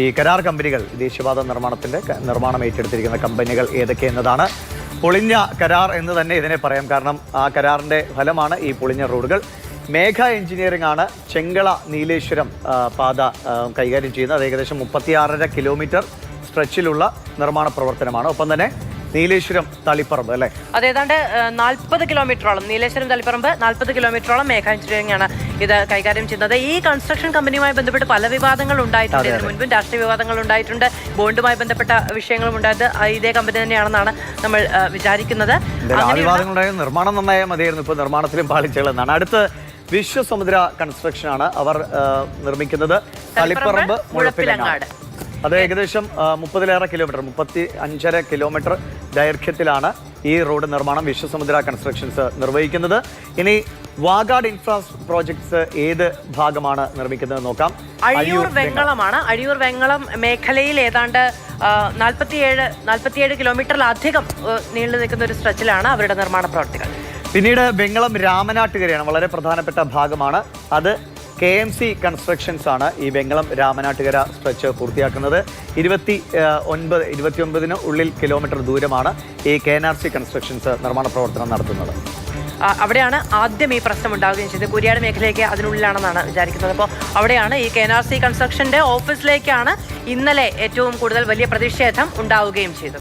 ഈ കരാർ കമ്പനികൾ ദേശീയപാത നിർമ്മാണത്തിന്റെ നിർമ്മാണം ഏറ്റെടുത്തിരിക്കുന്ന കമ്പനികൾ ഏതൊക്കെ എന്നതാണ് പൊളിഞ്ഞ കരാർ എന്ന് തന്നെ ഇതിനെ പറയാം. കാരണം ആ കരാറിന്റെ ഫലമാണ് ഈ പൊളിഞ്ഞ റോഡുകൾ. മേഘ എഞ്ചിനീയറിംഗ് ആണ് ചെങ്കള നീലേശ്വരം പാത കൈകാര്യം ചെയ്യുന്നത്. അത് ഏകദേശം മുപ്പത്തിയാറര കിലോമീറ്റർ സ്ട്രെച്ചിലുള്ള നിർമ്മാണ പ്രവർത്തനമാണ്. ഒപ്പം തന്നെ നീലേശ്വരം തളിപ്പറമ്പ് അല്ലേ? അതേതാണ്ട് നാൽപ്പത് കിലോമീറ്ററോളം നീലേശ്വരം തളിപ്പറമ്പ് നാൽപ്പത് കിലോമീറ്ററോളം മേഘ എഞ്ചിനീയറിംഗ് ആണ് ഇത് കൈകാര്യം ചെയ്യുന്നത്. ഈ കൺസ്ട്രക്ഷൻ കമ്പനിയുമായി ബന്ധപ്പെട്ട് പല വിവാദങ്ങൾ ഉണ്ടായിട്ടുണ്ട്. ഇതിനു മുൻപും രാഷ്ട്രീയ വിവാദങ്ങൾ ഉണ്ടായിട്ടുണ്ട്. ബോണ്ടുമായി ബന്ധപ്പെട്ട വിഷയങ്ങളും ഉണ്ടായത് ഇതേ കമ്പനി തന്നെയാണെന്നാണ് നമ്മൾ വിചാരിക്കുന്നത്. നിർമ്മാണം നന്നായാൽ മതിയായിരുന്നു. ഇപ്പോൾ നിർമ്മാണത്തിലും പാളിച്ചകൾ എന്നാണ്. അടുത്ത് വിശ്വസമുദ്ര കൺസ്ട്രക്ഷൻ ആണ് അവർ നിർമ്മിക്കുന്നത്. തളിപ്പറമ്പ് മുഴപ്പിലങ്ങാട്. അത് ഏകദേശം മുപ്പതിലേറെ കിലോമീറ്റർ മുപ്പത്തി അഞ്ചര കിലോമീറ്റർ ദൈർഘ്യത്തിലാണ് ഈ റോഡ് നിർമ്മാണം വിശ്വസമുദ്ര കൺസ്ട്രക്ഷൻസ് നിർവഹിക്കുന്നത്. ഇനി വാഗാഡ് ഇൻഫ്രാസ്ട്രക്ചർ പ്രോജക്ട്സ് ഏത് ഭാഗമാണ് നിർമ്മിക്കുന്നത് നോക്കാം. അഴിയൂർ വെങ്ങളമാണ്. അഴിയൂർ വെങ്ങളം മേഖലയിൽ ഏതാണ്ട് നാൽപ്പത്തിയേഴ് നാൽപ്പത്തിയേഴ് കിലോമീറ്ററിലധികം നീണ്ടു നിൽക്കുന്ന ഒരു സ്ട്രെച്ചിലാണ് അവരുടെ നിർമ്മാണ പ്രവർത്തികൾ. പിന്നീട് വെങ്ങളം രാമനാട്ടുകരയാണ് വളരെ പ്രധാനപ്പെട്ട ഭാഗമാണ്. അത് കെ എം സി കൺസ്ട്രക്ഷൻസ് ആണ് ഈ വെങ്ങളം രാമനാട്ടുകര സ്ട്രെച്ച് പൂർത്തിയാക്കുന്നത്. ഇരുപത്തി ഒൻപത് ഇരുപത്തി ഒൻപതിന് ഉള്ളിൽ കിലോമീറ്റർ ദൂരമാണ് ഈ K N R C constructions നിർമ്മാണ പ്രവർത്തനം നടത്തുന്നത്. അവിടെയാണ് ആദ്യം ഈ പ്രശ്നം ഉണ്ടാവുകയും ചെയ്തത്. കുരിയാട് മേഖലയ്ക്ക് അതിനുള്ളിലാണെന്നാണ് വിചാരിക്കുന്നത്. അപ്പോൾ അവിടെയാണ് ഈ കെ എൻ ആർ സി കൺസ്ട്രക്ഷന്റെ ഓഫീസിലേക്കാണ് ഇന്നലെ ഏറ്റവും കൂടുതൽ വലിയ പ്രതിഷേധം ഉണ്ടാവുകയും ചെയ്തത്.